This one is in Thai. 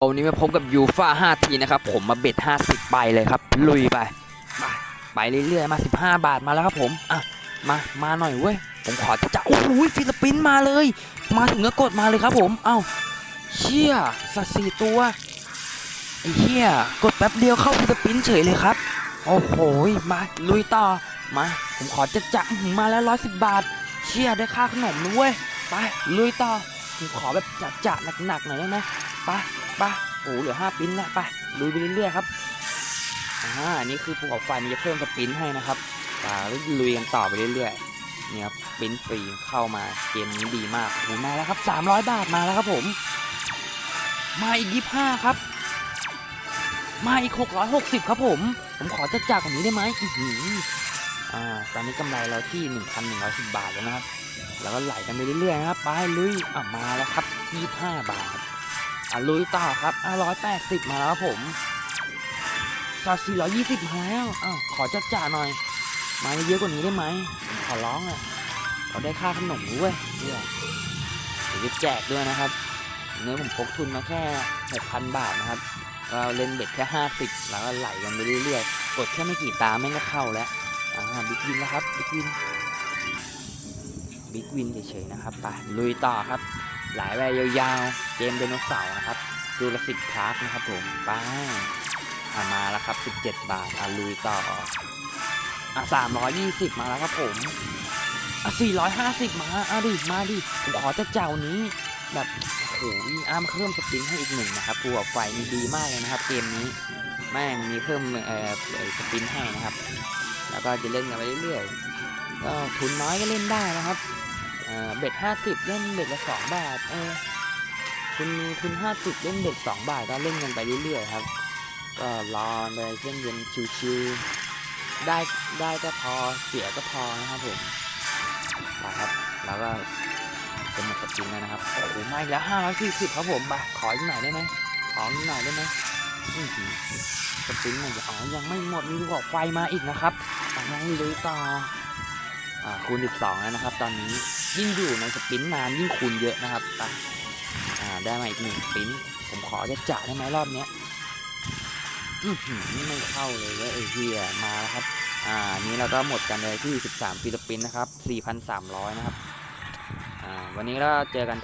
วันนี้มาพบกับยูฟ่า5ทีนะครับ ผมมาเบ็ด 50 ใบเลยครับ ลุยไป ไปเรื่อยๆ มา 15 บาทมาแล้วครับผม อะ มา มาหน่อยเว้ย ผมขอจะโอ้โหฟิลิปปินส์มาเลย มาถึงก็กดมาเลยครับผม เอ้าเชี่ยสัตว์สี่ตัวไอ้เชี่ยกดแป๊บเดียวเข้าฟิลิปปินส์เฉยเลยครับ โอ้โหมาลุยต่อ มา ผมขอจะจะมาแล้ว110บาท เชี่ยได้ค่าขนมนะเว้ย ไปลุยต่อ ผมขอแบบจะจะหนักๆหน่อยได้ไหมไป ไปโอ้เหลือห้าปิ้นแล้วไปลุยไปเรื่อยๆครับอ่าอันนี้คือภูเขาไฟมันจะเพิ่มสปินให้นะครับอ่าลุยกันต่อไปเรื่อยๆเนี่ยครับปรินฟรีเข้ามาเกมนี้ดีมากโอ้มาแล้วครับ300บาทมาแล้วครับผมมาอีก25ครับ มาอีก660ครับผม ผมขอจะจากกว่านี้ได้ไหมอื้อหืออ่า ตอนนี้กำไรเราที่1,110บาทแล้วนะครับ แล้วก็ไหลกันไปเรื่อยๆนะครับ ไปลุยอะมาแล้วครับ25บาท อะลุยต่อครับอะร้อยแปดสิบมาแล้วครับผมซาสี่ร้อยยี่สิบมาแล้วอ้าวขอจัดจ่าหน่อย มาเยอะกว่านี้ได้ไหม ขอร้องอะเขาได้ค่าขนมด้วยเนี่ยเดี๋ยวจะแจกด้วยนะครับเนื้อผมพกทุนมาแค่หกพันบาทนะครับก็เล่นเบ็ดแค่ห้าสิบแล้วก็ไหลกันไปเรื่อยๆกดแค่ไม่กี่ตาแม่งก็เข้าแล้วอ่าบิ๊กวินแล้วครับบิ๊กวินบิ๊กวินเฉยๆนะครับไปลุยต่อครับ หลายแวร์ยาวๆ เกมไดโนเสาร์นะครับจูราสสิกพาร์คนะครับผมป้าอะมาแล้วครับ 17 บาทอะลุยต่ออะ320 มาแล้วครับผมอะ450 มาอะดิมาดิผมขอจะเจ้านี้แบบโอ้โหอ้ามเพิ่มสปริงให้อีกหนึ่งนะครับภูเขาไฟนี่ดีมากเลยนะครับ เกมนี้แม่งมีเพิ่มเอ่อเอ่อสปริงให้นะครับ แล้วก็จะเล่นกันไปเรื่อยๆก็ทุนน้อยก็เล่นได้นะครับ เบ็ดห้าสิบเล่นเบ็ดละสองบาทเออคุณมีทุนห้าสิบเล่นเบ็ดสองบาทก็เล่นกันไปเรื่อยๆครับ ก็รอเลยเย็นเย็นชิวๆได้ได้ก็พอเสียก็พอนะครับผมนะครับแล้วก็เป็นหมดสกินแล้วนะครับโอ้โหไม่แล้วห้าร้อยสี่สิบครับผมไปขออีกหน่อยได้ไหมขออีกหน่อยได้ไหมอือหือสปินมันจะอ๋อยังไม่หมดมีลูกไฟมาอีกนะครับยังลุยต่ออ่า คูณ 12 แล้วนะครับ ตอนนี้ยิ่งอยู่ในสปรินต์นานยิ่งคูณเยอะนะครับไปได้มาอีกหนึ่งสปรินต์ผมขอจะจ่าได้ไหมรอบเนี้ยอือหือไม่เข้าเลยเว้ยไอ้เฮียมาแล้วครับ อ่านี้เราก็หมดกันเลยที่ 13ฟิลิปปินส์นะครับ 4,300 นะครับ อ่า วันนี้เราเจอกัน